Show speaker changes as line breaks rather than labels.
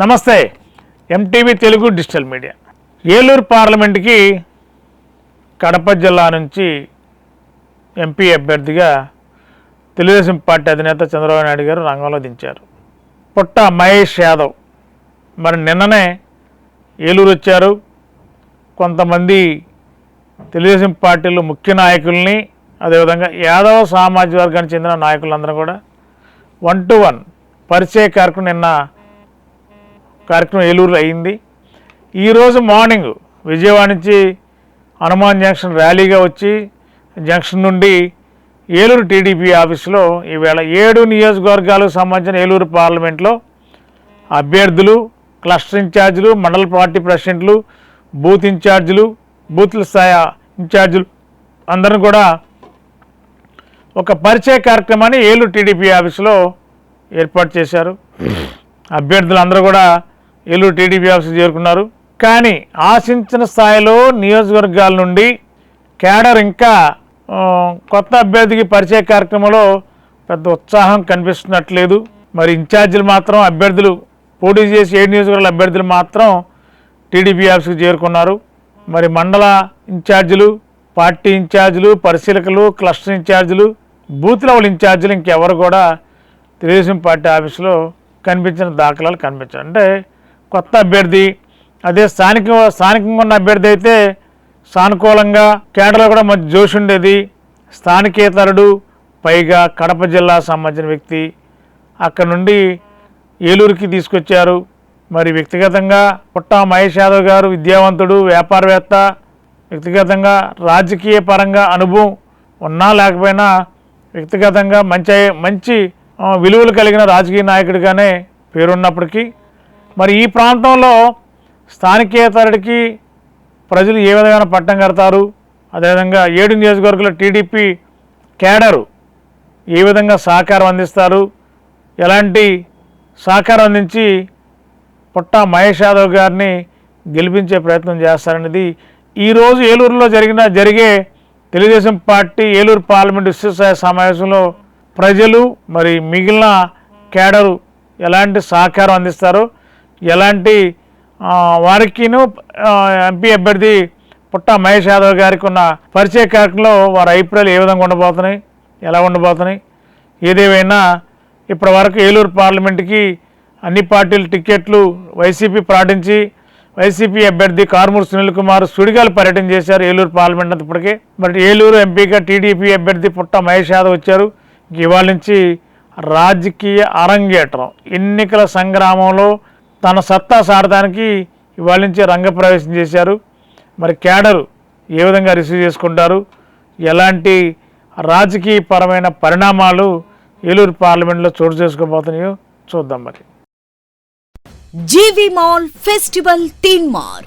నమస్తే. MTV Telugu digital media. Eluru పార్లమెంట్కి కడప జిల్లా నుంచి ఎంపీ అభ్యర్థిగా తెలుగుదేశం పార్టీ అధినేత చంద్రబాబు నాయుడు గారు రంగంలో దించారు. పుట్ట మహేష్ యాదవ్. మరి నిన్ననే ఏలూరు వచ్చారు. కొంతమంది తెలుగుదేశం పార్టీలో ముఖ్య నాయకుల్ని అదేవిధంగా యాదవ సామాజిక వర్గానికి చెందిన నాయకులందరూ కూడా వన్ టు వన్ పరిచయ కార్యక్రమం నిన్న కార్యక్రమం ఏలూరులో అయింది. ఈరోజు మార్నింగ్ విజయవాడ నుంచి హనుమాన్ జంక్షన్ ర్యాలీగా వచ్చి జంక్షన్ నుండి ఏలూరు టీడీపీ ఆఫీసులో ఈవేళ ఏడు నియోజకవర్గాలకు సంబంధించిన ఏలూరు పార్లమెంట్లో అభ్యర్థులు క్లస్టర్ ఇన్ఛార్జీలు మండల పార్టీ ప్రెసిడెంట్లు బూత్ ఇన్ఛార్జీలు బూత్ల స్థాయి ఇన్ఛార్జీలు అందరూ కూడా ఒక పరిచయ కార్యక్రమాన్ని ఏలూరు టీడీపీ ఆఫీసులో ఏర్పాటు చేశారు. అభ్యర్థులందరూ కూడా ఏలూరు టీడీపీ ఆఫీస్కి చేరుకున్నారు. కానీ ఆశించిన స్థాయిలో నియోజకవర్గాల నుండి కేడర్ ఇంకా కొత్త అభ్యర్థికి పరిచయ కార్యక్రమంలో పెద్ద ఉత్సాహం కనిపిస్తున్నట్లేదు. మరి ఇన్ఛార్జీలు మాత్రం అభ్యర్థులు పోటీ చేసి ఏడు నియోజకవర్గాల అభ్యర్థులు మాత్రం టీడీపీ ఆఫీస్కి చేరుకున్నారు. మరి మండల ఇన్ఛార్జీలు పార్టీ ఇన్ఛార్జీలు పరిశీలకులు క్లస్టర్ ఇన్ఛార్జీలు బూత్ లెవెల్ ఇన్ఛార్జీలు ఇంకెవరు కూడా తెలుగుదేశం పార్టీ ఆఫీసులో కనిపించిన దాఖలాలు కనిపించారు అంటే కొత్త అభ్యర్థి అదే స్థానిక స్థానికంగా ఉన్న అభ్యర్థి అయితే సానుకూలంగా కేడలో కూడా మంచి జోష్ ఉండేది. స్థానికేతరుడు పైగా కడప జిల్లా సంబంధించిన వ్యక్తి. అక్కడ నుండి ఏలూరుకి తీసుకొచ్చారు. మరి వ్యక్తిగతంగా పుట్ట మహేష్ యాదవ్ గారు విద్యావంతుడు వ్యాపారవేత్త. వ్యక్తిగతంగా రాజకీయ పరంగా అనుభవం ఉన్నా లేకపోయినా వ్యక్తిగతంగా మంచి మంచి విలువలు కలిగిన రాజకీయ నాయకుడిగానే పేరున్నప్పటికీ మరి ఈ ప్రాంతంలో స్థానికేతరుడికి ప్రజలు ఏ విధమైన పట్టం కడతారు? అదేవిధంగా ఏడు నియోజకవర్గంలో టీడీపీ కేడరు ఏ విధంగా సహకారం అందిస్తారు? ఎలాంటి సహకారం అందించి పుట్ట మహేష్ యాదవ్ గారిని గెలిపించే ప్రయత్నం చేస్తారనేది ఈరోజు ఏలూరులో జరిగిన జరిగే తెలుగుదేశం పార్టీ ఏలూరు పార్లమెంట్ విశ్వసాయ సమావేశంలో ప్రజలు మరి మిగిలిన కేడరు ఎలాంటి సహకారం అందిస్తారో ఎలాంటి వారికిను ఎంపీ అభ్యర్థి పుట్ట మహేష్ యాదవ్ గారికి ఉన్న పరిచయ కార్యక్రమంలో వారి అభిప్రాయాలు ఏ విధంగా ఉండబోతున్నాయి ఎలా ఉండబోతున్నాయి ఏదేమైనా ఇప్పటి వరకు ఏలూరు పార్లమెంట్కి అన్ని పార్టీలు టిక్కెట్లు వైసీపీ ప్రకటించి వైసీపీ అభ్యర్థి కారుమూరు సునీల్ కుమార్ సుడిగాలు పర్యటన చేశారు ఏలూరు పార్లమెంట్ అంతప్పటికే ఇప్పటికే. మరి ఏలూరు ఎంపీగా టీడీపీ అభ్యర్థి పుట్ట మహేష్ యాదవ్ వచ్చారు. ఇవాళ నుంచి రాజకీయ అరంగేట్రం ఎన్నికల సంగ్రామంలో తన సత్తా సాడటానికి ఇవాళ నుంచి రంగప్రవేశం చేశారు. మరి కేడరు ఏ విధంగా రిసీవ్ చేసుకుంటారు? ఎలాంటి రాజకీయపరమైన పరిణామాలు ఏలూరు పార్లమెంట్లో చోటు చేసుకోబోతున్నాయో చూద్దాం మరి.
జీవి మాల్ ఫెస్టివల్ తీన్ మార్